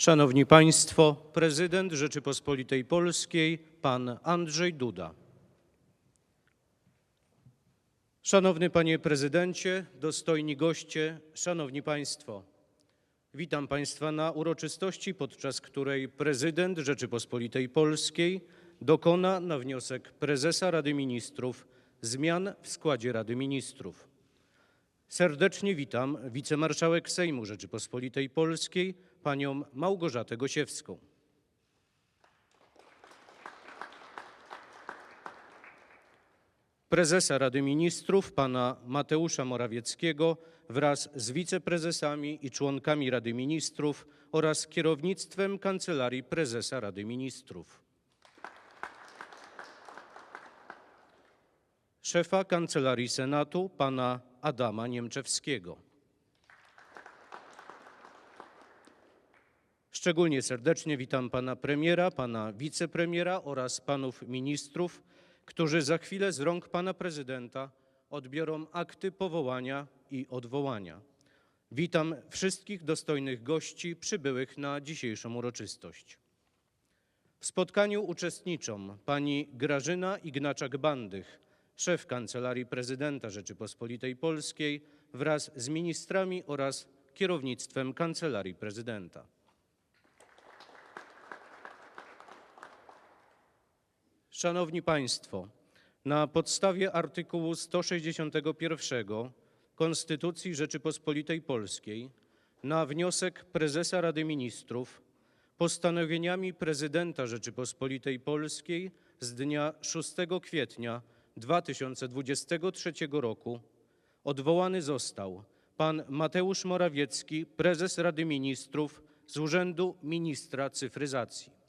Szanowni Państwo, prezydent Rzeczypospolitej Polskiej, pan Andrzej Duda. Szanowny panie prezydencie, dostojni goście, szanowni państwo. Witam państwa na uroczystości, podczas której prezydent Rzeczypospolitej Polskiej dokona na wniosek prezesa Rady Ministrów zmian w składzie Rady Ministrów. Serdecznie witam wicemarszałek Sejmu Rzeczypospolitej Polskiej, panią Małgorzatę Gosiewską. Prezesa Rady Ministrów, pana Mateusza Morawieckiego wraz z wiceprezesami i członkami Rady Ministrów oraz kierownictwem Kancelarii Prezesa Rady Ministrów. Szefa Kancelarii Senatu, pana Adama Niemczewskiego. Szczególnie serdecznie witam pana premiera, pana wicepremiera oraz panów ministrów, którzy za chwilę z rąk pana prezydenta odbiorą akty powołania i odwołania. Witam wszystkich dostojnych gości przybyłych na dzisiejszą uroczystość. W spotkaniu uczestniczą pani Grażyna Ignaczak-Bandych, szef Kancelarii Prezydenta Rzeczypospolitej Polskiej wraz z ministrami oraz kierownictwem Kancelarii Prezydenta. Szanowni Państwo, na podstawie artykułu 161 Konstytucji Rzeczypospolitej Polskiej na wniosek prezesa Rady Ministrów postanowieniami prezydenta Rzeczypospolitej Polskiej z dnia 6 kwietnia 2023 roku odwołany został pan Mateusz Morawiecki, prezes Rady Ministrów z urzędu ministra cyfryzacji.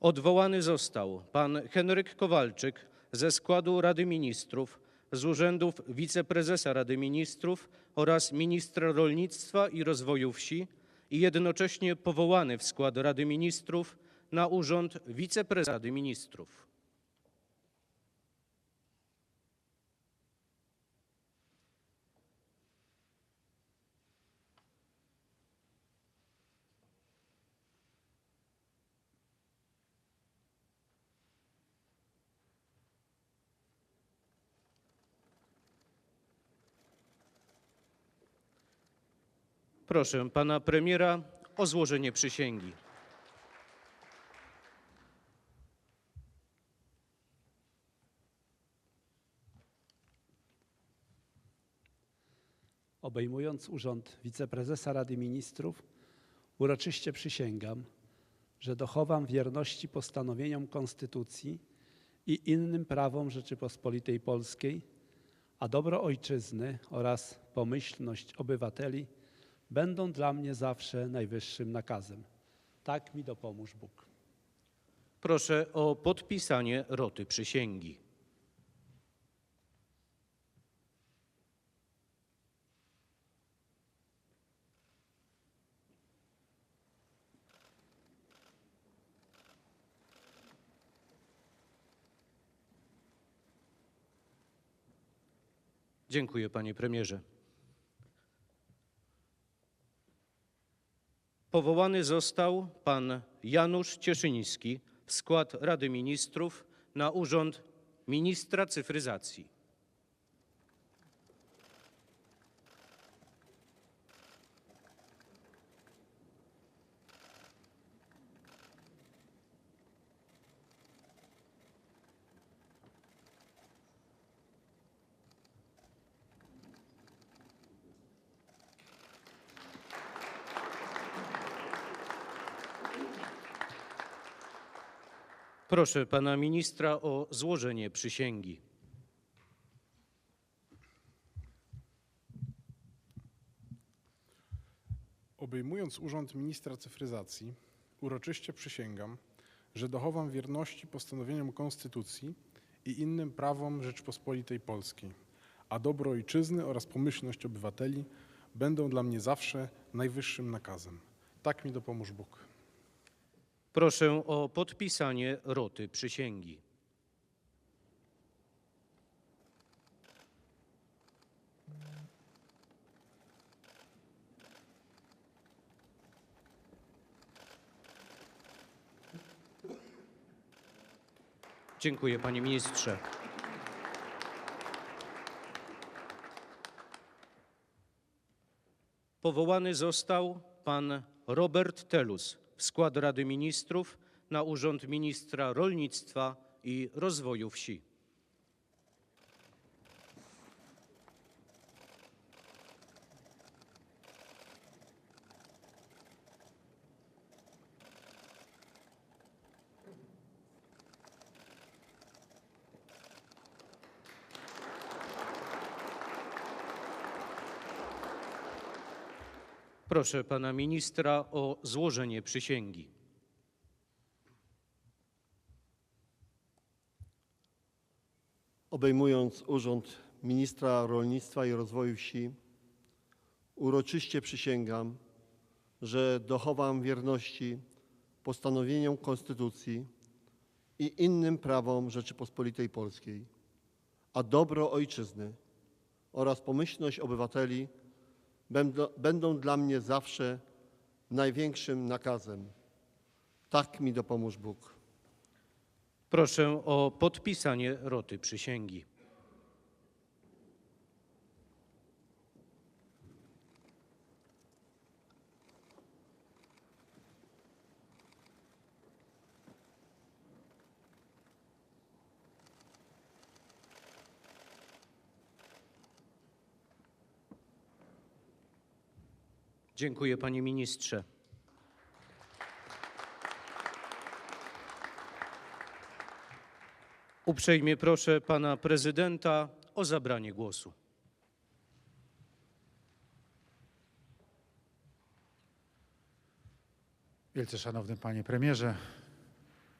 Odwołany został pan Henryk Kowalczyk ze składu Rady Ministrów z urzędów wiceprezesa Rady Ministrów oraz ministra rolnictwa i rozwoju wsi i jednocześnie powołany w skład Rady Ministrów na urząd wiceprezesa Rady Ministrów. Proszę pana premiera o złożenie przysięgi. Obejmując urząd wiceprezesa Rady Ministrów, uroczyście przysięgam, że dochowam wierności postanowieniom Konstytucji i innym prawom Rzeczypospolitej Polskiej, a dobro Ojczyzny oraz pomyślność obywateli będą dla mnie zawsze najwyższym nakazem. Tak mi dopomóż Bóg. Proszę o podpisanie roty przysięgi. Dziękuję, panie premierze. Powołany został pan Janusz Cieszyński w skład Rady Ministrów na urząd ministra cyfryzacji. Proszę pana ministra o złożenie przysięgi. Obejmując urząd ministra cyfryzacji, uroczyście przysięgam, że dochowam wierności postanowieniom Konstytucji i innym prawom Rzeczypospolitej Polskiej, a dobro ojczyzny oraz pomyślność obywateli będą dla mnie zawsze najwyższym nakazem. Tak mi dopomóż Bóg. Proszę o podpisanie roty przysięgi. Dziękuję, panie ministrze. Powołany został pan Robert Telus w skład Rady Ministrów na urząd ministra rolnictwa i rozwoju wsi. Proszę pana ministra o złożenie przysięgi. Obejmując urząd ministra rolnictwa i rozwoju wsi, uroczyście przysięgam, że dochowam wierności postanowieniom Konstytucji i innym prawom Rzeczypospolitej Polskiej, a dobro Ojczyzny oraz pomyślność obywateli będą, będą dla mnie zawsze największym nakazem. Tak mi dopomóż Bóg. Proszę o podpisanie roty przysięgi. Dziękuję, panie ministrze. Uprzejmie proszę pana prezydenta o zabranie głosu. Wielce Szanowny Panie Premierze,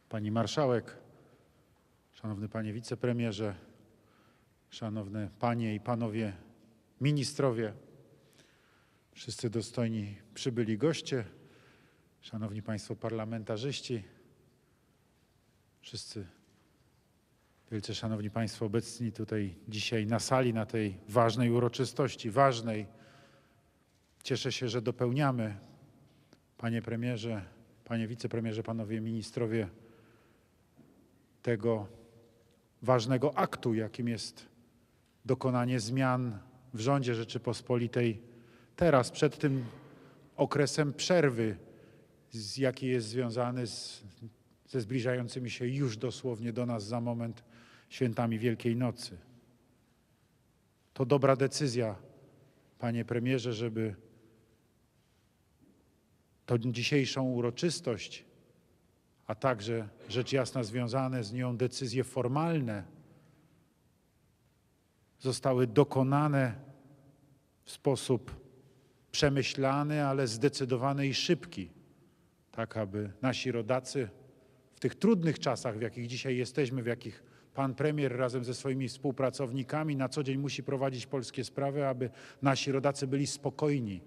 Pani Marszałek, Szanowny Panie Wicepremierze, Szanowne Panie i Panowie Ministrowie, wszyscy dostojni przybyli goście, Szanowni Państwo Parlamentarzyści, wszyscy wielce Szanowni Państwo obecni tutaj dzisiaj na sali, na tej ważnej uroczystości, ważnej. Cieszę się, że dopełniamy Panie premierze, panie wicepremierze, panowie ministrowie, tego ważnego aktu, jakim jest dokonanie zmian w rządzie Rzeczypospolitej, teraz, przed tym okresem przerwy, z, jaki jest związany z, ze zbliżającymi się już dosłownie do nas za moment świętami Wielkiej Nocy. To dobra decyzja, panie premierze, żeby to dzisiejszą uroczystość, a także rzecz jasna związane z nią decyzje formalne zostały dokonane w sposób przemyślany, ale zdecydowany i szybki, tak aby nasi rodacy w tych trudnych czasach, w jakich dzisiaj jesteśmy, w jakich pan premier razem ze swoimi współpracownikami na co dzień musi prowadzić polskie sprawy, aby nasi rodacy byli spokojni,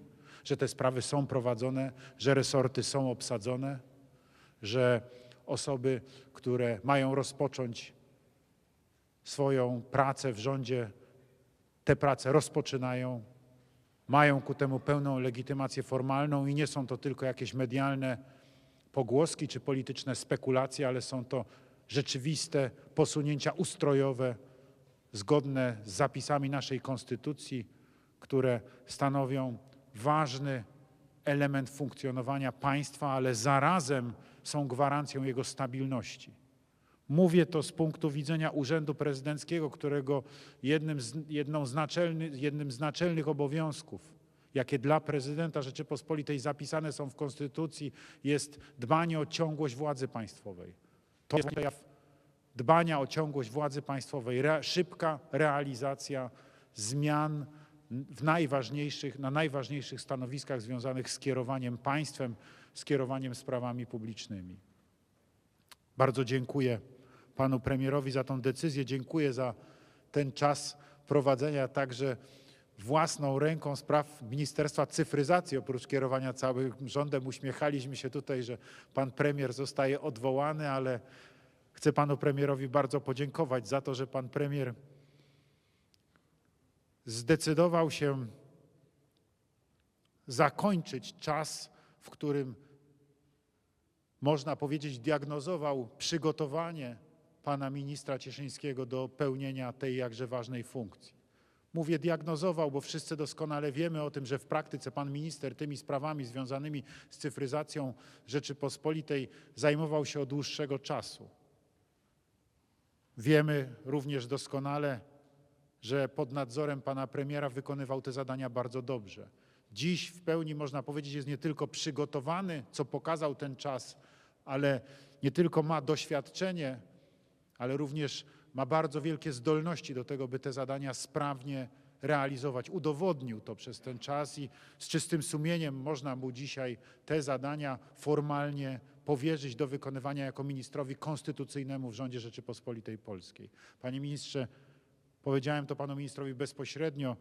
że te sprawy są prowadzone, że resorty są obsadzone, że osoby, które mają rozpocząć swoją pracę w rządzie, te prace rozpoczynają, mają ku temu pełną legitymację formalną i nie są to tylko jakieś medialne pogłoski czy polityczne spekulacje, ale są to rzeczywiste posunięcia ustrojowe zgodne z zapisami naszej konstytucji, które stanowią ważny element funkcjonowania państwa, ale zarazem są gwarancją jego stabilności. Mówię to z punktu widzenia Urzędu Prezydenckiego, którego jednym z, jedną z, naczelny, jednym z naczelnych obowiązków, jakie dla prezydenta Rzeczypospolitej zapisane są w Konstytucji, jest dbanie o ciągłość władzy państwowej. To jest przejaw dbania o ciągłość władzy państwowej, re, szybka realizacja zmian w najważniejszych, na najważniejszych stanowiskach związanych z kierowaniem państwem, z kierowaniem sprawami publicznymi. Bardzo dziękuję panu premierowi za tą decyzję, dziękuję za ten czas prowadzenia także własną ręką spraw Ministerstwa Cyfryzacji, oprócz kierowania całym rządem. Uśmiechaliśmy się tutaj, że pan premier zostaje odwołany, ale chcę panu premierowi bardzo podziękować za to, że pan premier zdecydował się zakończyć czas, w którym można powiedzieć, diagnozował przygotowanie pana ministra Cieszyńskiego do pełnienia tej jakże ważnej funkcji. Mówię diagnozował, bo wszyscy doskonale wiemy o tym, że w praktyce pan minister tymi sprawami związanymi z cyfryzacją Rzeczypospolitej zajmował się od dłuższego czasu. Wiemy również doskonale, że pod nadzorem pana premiera wykonywał te zadania bardzo dobrze. Dziś w pełni można powiedzieć jest nie tylko przygotowany, co pokazał ten czas, ale nie tylko ma doświadczenie, ale również ma bardzo wielkie zdolności do tego, by te zadania sprawnie realizować. Udowodnił to przez ten czas i z czystym sumieniem można mu dzisiaj te zadania formalnie powierzyć do wykonywania jako ministrowi konstytucyjnemu w rządzie Rzeczypospolitej Polskiej. Panie ministrze, powiedziałem to panu ministrowi bezpośrednio,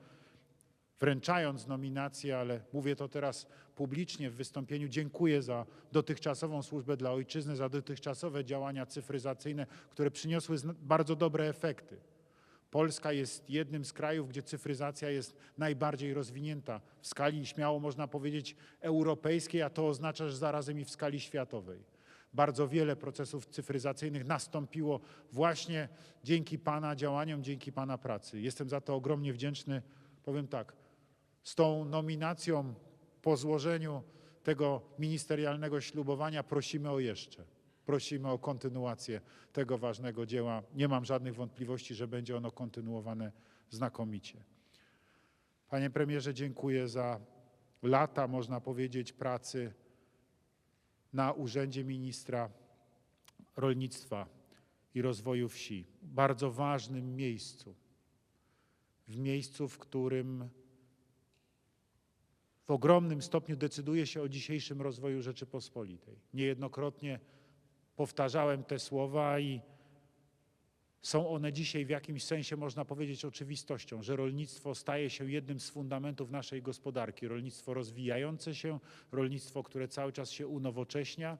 wręczając nominację, ale mówię to teraz publicznie w wystąpieniu. Dziękuję za dotychczasową służbę dla ojczyzny, za dotychczasowe działania cyfryzacyjne, które przyniosły bardzo dobre efekty. Polska jest jednym z krajów, gdzie cyfryzacja jest najbardziej rozwinięta w skali, śmiało można powiedzieć, europejskiej, a to oznacza, że zarazem i w skali światowej. Bardzo wiele procesów cyfryzacyjnych nastąpiło właśnie dzięki Pana działaniom, dzięki Pana pracy. Jestem za to ogromnie wdzięczny. Powiem tak, z tą nominacją po złożeniu tego ministerialnego ślubowania prosimy o jeszcze. Prosimy o kontynuację tego ważnego dzieła. Nie mam żadnych wątpliwości, że będzie ono kontynuowane znakomicie. Panie premierze, dziękuję za lata, można powiedzieć, pracy na urzędzie ministra rolnictwa i rozwoju wsi. Bardzo ważnym miejscu. W miejscu, w którym w ogromnym stopniu decyduje się o dzisiejszym rozwoju Rzeczypospolitej. Niejednokrotnie powtarzałem te słowa i są one dzisiaj w jakimś sensie, można powiedzieć, oczywistością, że rolnictwo staje się jednym z fundamentów naszej gospodarki. Rolnictwo rozwijające się, rolnictwo, które cały czas się unowocześnia,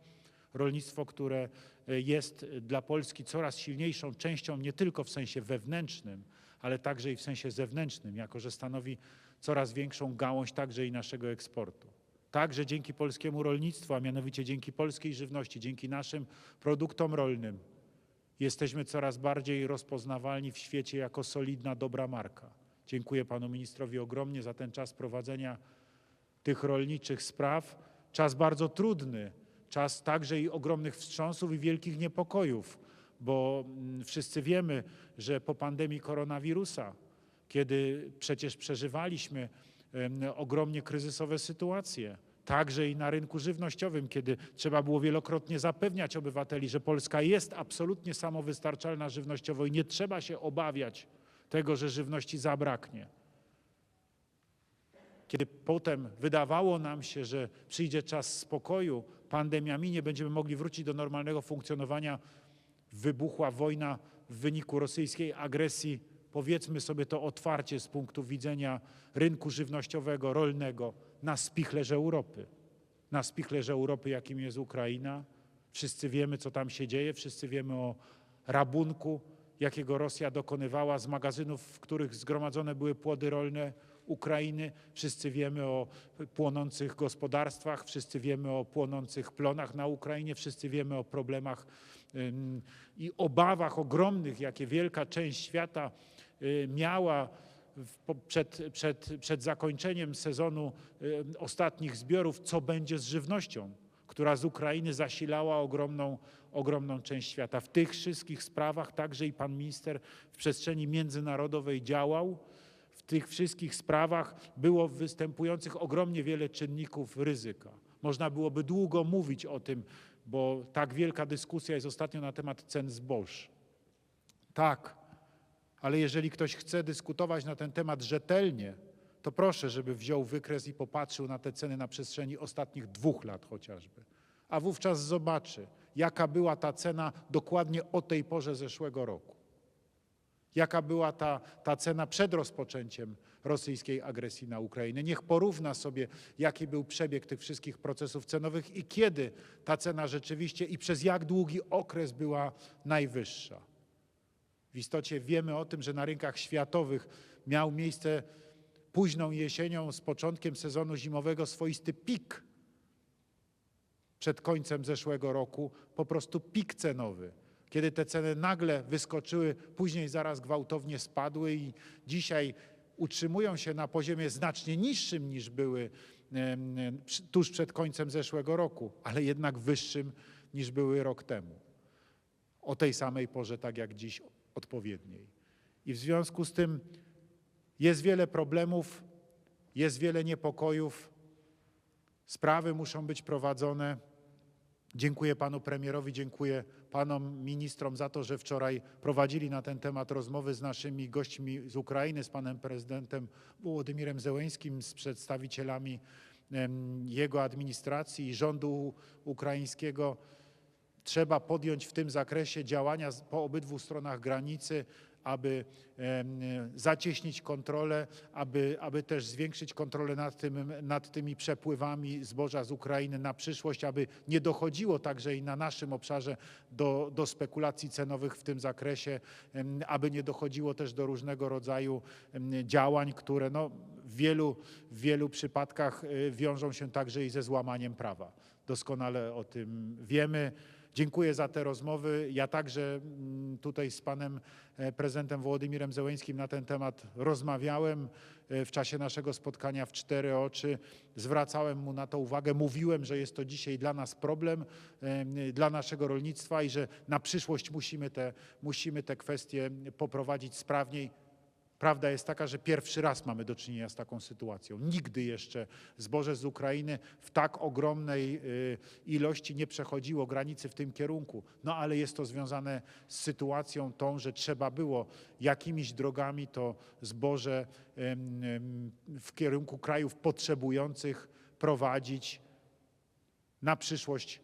rolnictwo, które e, jest dla Polski coraz silniejszą częścią nie tylko w sensie wewnętrznym, ale także i w sensie zewnętrznym, jako że stanowi coraz większą gałąź także i naszego eksportu. Także dzięki polskiemu rolnictwu, a mianowicie dzięki polskiej żywności, dzięki naszym produktom rolnym, jesteśmy coraz bardziej rozpoznawalni w świecie jako solidna, dobra marka. Dziękuję panu ministrowi ogromnie za ten czas prowadzenia tych rolniczych spraw. Czas bardzo trudny, czas także i ogromnych wstrząsów i wielkich niepokojów, bo mm, wszyscy wiemy, że po pandemii koronawirusa, kiedy przecież przeżywaliśmy ogromnie kryzysowe sytuacje, także i na rynku żywnościowym, kiedy trzeba było wielokrotnie zapewniać obywateli, że Polska jest absolutnie samowystarczalna żywnościowo i nie trzeba się obawiać tego, że żywności zabraknie. Kiedy potem wydawało nam się, że przyjdzie czas spokoju, pandemia minie, będziemy mogli wrócić do normalnego funkcjonowania, wybuchła wojna w wyniku rosyjskiej agresji, powiedzmy sobie to otwarcie z punktu widzenia rynku żywnościowego, rolnego, na spichlerz Europy. Na spichlerz Europy, jakim jest Ukraina. Wszyscy wiemy, co tam się dzieje, wszyscy wiemy o rabunku, jakiego Rosja dokonywała z magazynów, w których zgromadzone były płody rolne Ukrainy. Wszyscy wiemy o płonących gospodarstwach, wszyscy wiemy o płonących plonach na Ukrainie, wszyscy wiemy o problemach i obawach ogromnych, jakie wielka część świata y, miała przed, przed, przed zakończeniem sezonu ostatnich zbiorów, co będzie z żywnością, która z Ukrainy zasilała ogromną, ogromną część świata. W tych wszystkich sprawach także i pan minister w przestrzeni międzynarodowej działał. W tych wszystkich sprawach było występujących ogromnie wiele czynników ryzyka. Można byłoby długo mówić o tym, bo tak wielka dyskusja jest ostatnio na temat cen zboż. Tak, ale jeżeli ktoś chce dyskutować na ten temat rzetelnie, to proszę, żeby wziął wykres i popatrzył na te ceny na przestrzeni ostatnich dwóch lat chociażby. A wówczas zobaczy, jaka była ta cena dokładnie o tej porze zeszłego roku. Jaka była ta, ta cena przed rozpoczęciem rosyjskiej agresji na Ukrainę. Niech porówna sobie, jaki był przebieg tych wszystkich procesów cenowych i kiedy ta cena rzeczywiście i przez jak długi okres była najwyższa. W istocie wiemy o tym, że na rynkach światowych miał miejsce późną jesienią z początkiem sezonu zimowego swoisty pik przed końcem zeszłego roku, po prostu pik cenowy, kiedy te ceny nagle wyskoczyły, później zaraz gwałtownie spadły i dzisiaj utrzymują się na poziomie znacznie niższym niż były tuż przed końcem zeszłego roku, ale jednak wyższym niż były rok temu. O tej samej porze, tak jak dziś, odpowiedniej. I w związku z tym jest wiele problemów, jest wiele niepokojów, sprawy muszą być prowadzone. Dziękuję panu premierowi, dziękuję panom ministrom za to, że wczoraj prowadzili na ten temat rozmowy z naszymi gośćmi z Ukrainy, z panem prezydentem Wołodymirem Zełęńskim, z przedstawicielami jego administracji i rządu ukraińskiego. Trzeba podjąć w tym zakresie działania po obydwu stronach granicy, aby zacieśnić kontrolę, aby, aby też zwiększyć kontrolę nad, tym, nad tymi przepływami zboża z Ukrainy na przyszłość, aby nie dochodziło także i na naszym obszarze do, do spekulacji cenowych w tym zakresie, aby nie dochodziło też do różnego rodzaju działań, które no, w, wielu, w wielu przypadkach y, wiążą się także i ze złamaniem prawa. Doskonale o tym wiemy. Dziękuję za te rozmowy. Ja także mm, tutaj z panem e, prezydentem Wołodymirem Zełęńskim na ten temat rozmawiałem e, w czasie naszego spotkania w cztery oczy. Zwracałem mu na to uwagę. Mówiłem, że jest to dzisiaj dla nas problem, em, dla naszego rolnictwa i że na przyszłość musimy te, musimy te kwestie poprowadzić sprawniej. Prawda jest taka, że pierwszy raz mamy do czynienia z taką sytuacją. Nigdy jeszcze zboże z Ukrainy w tak ogromnej y, ilości nie przechodziło granicy w tym kierunku. No ale jest to związane z sytuacją tą, że trzeba było jakimiś drogami to zboże w kierunku krajów potrzebujących prowadzić. Na przyszłość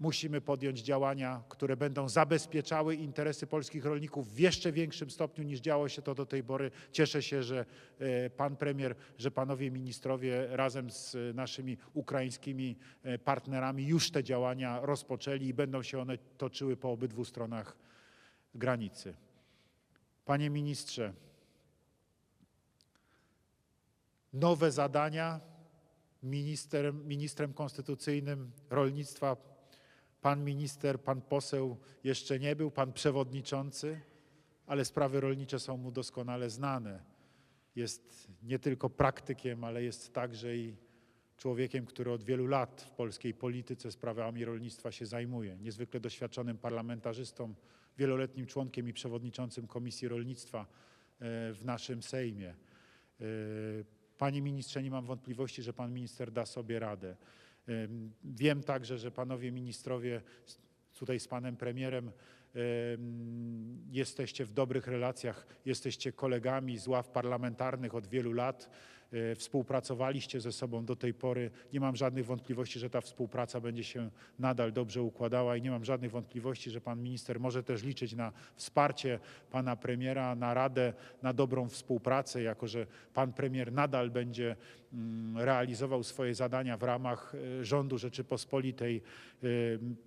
musimy podjąć działania, które będą zabezpieczały interesy polskich rolników w jeszcze większym stopniu niż działo się to do tej pory. Cieszę się, że e, pan premier, że panowie ministrowie razem z e, naszymi ukraińskimi e, partnerami już te działania rozpoczęli i będą się one toczyły po obydwu stronach granicy. Panie ministrze, nowe zadania ministrem, ministrem konstytucyjnym rolnictwa Pan minister, pan poseł jeszcze nie był, pan przewodniczący, ale sprawy rolnicze są mu doskonale znane. Jest nie tylko praktykiem, ale jest także i człowiekiem, który od wielu lat w polskiej polityce sprawami rolnictwa się zajmuje. Niezwykle doświadczonym parlamentarzystą, wieloletnim członkiem i przewodniczącym Komisji Rolnictwa e, w naszym Sejmie. E, Panie ministrze, nie mam wątpliwości, że pan minister da sobie radę. Em, Wiem także, że panowie ministrowie tutaj z panem premierem em, jesteście w dobrych relacjach, jesteście kolegami z ław parlamentarnych od wielu lat, współpracowaliście ze sobą do tej pory. Nie mam żadnych wątpliwości, że ta współpraca będzie się nadal dobrze układała i nie mam żadnych wątpliwości, że pan minister może też liczyć na wsparcie pana premiera, na radę, na dobrą współpracę, jako że pan premier nadal będzie mm, realizował swoje zadania w ramach e, rządu Rzeczypospolitej. E,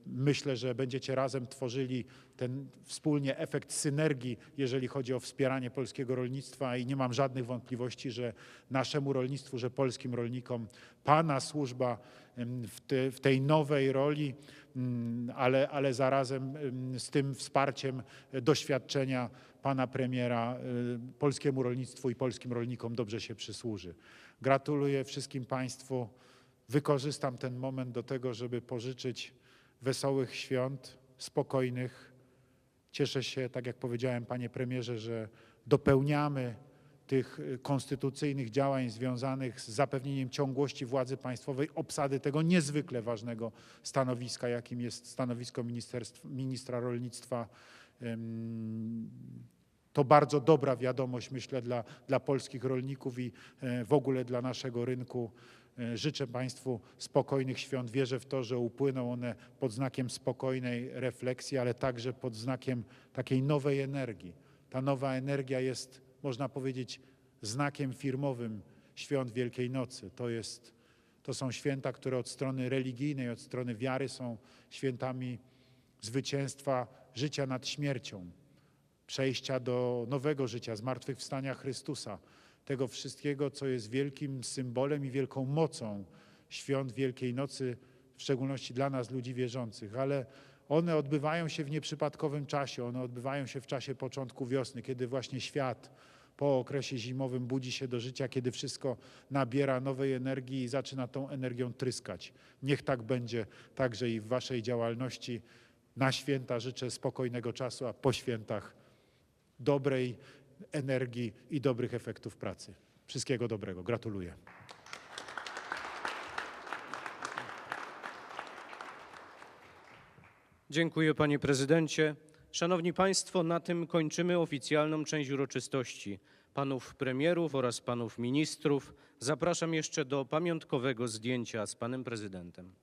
Myślę, że będziecie razem tworzyli ten wspólnie efekt synergii, jeżeli chodzi o wspieranie polskiego rolnictwa i nie mam żadnych wątpliwości, że naszemu rolnictwu, że polskim rolnikom Pana służba w, te, w tej nowej roli, mm, ale, ale zarazem em, z tym wsparciem doświadczenia Pana premiera e, polskiemu rolnictwu i polskim rolnikom dobrze się przysłuży. Gratuluję wszystkim Państwu. Wykorzystam ten moment do tego, żeby pożyczyć wesołych świąt, spokojnych. Cieszę się, tak jak powiedziałem, panie premierze, że dopełniamy tych y, konstytucyjnych działań związanych z zapewnieniem ciągłości władzy państwowej, obsady tego niezwykle ważnego stanowiska, jakim jest stanowisko ministra rolnictwa. To bardzo dobra wiadomość, myślę, dla, dla polskich rolników i e, w ogóle dla naszego rynku. E, Życzę Państwu spokojnych świąt. Wierzę w to, że upłyną one pod znakiem spokojnej refleksji, ale także pod znakiem takiej nowej energii. Ta nowa energia jest, można powiedzieć, znakiem firmowym świąt Wielkiej Nocy. To, jest, to są święta, które od strony religijnej, od strony wiary są świętami zwycięstwa życia nad śmiercią, przejścia do nowego życia, zmartwychwstania Chrystusa, tego wszystkiego, co jest wielkim symbolem i wielką mocą świąt Wielkiej Nocy, w szczególności dla nas, ludzi wierzących, ale one odbywają się w nieprzypadkowym czasie, one odbywają się w czasie początku wiosny, kiedy właśnie świat po okresie zimowym budzi się do życia, kiedy wszystko nabiera nowej energii i zaczyna tą energią tryskać. Niech tak będzie także i w Waszej działalności. Na święta życzę spokojnego czasu, a po świętach dobrej energii i dobrych efektów pracy. Wszystkiego dobrego. Gratuluję. Dziękuję panie prezydencie. Szanowni państwo, na tym kończymy oficjalną część uroczystości. Panów premierów oraz panów ministrów zapraszam jeszcze do pamiątkowego zdjęcia z panem prezydentem.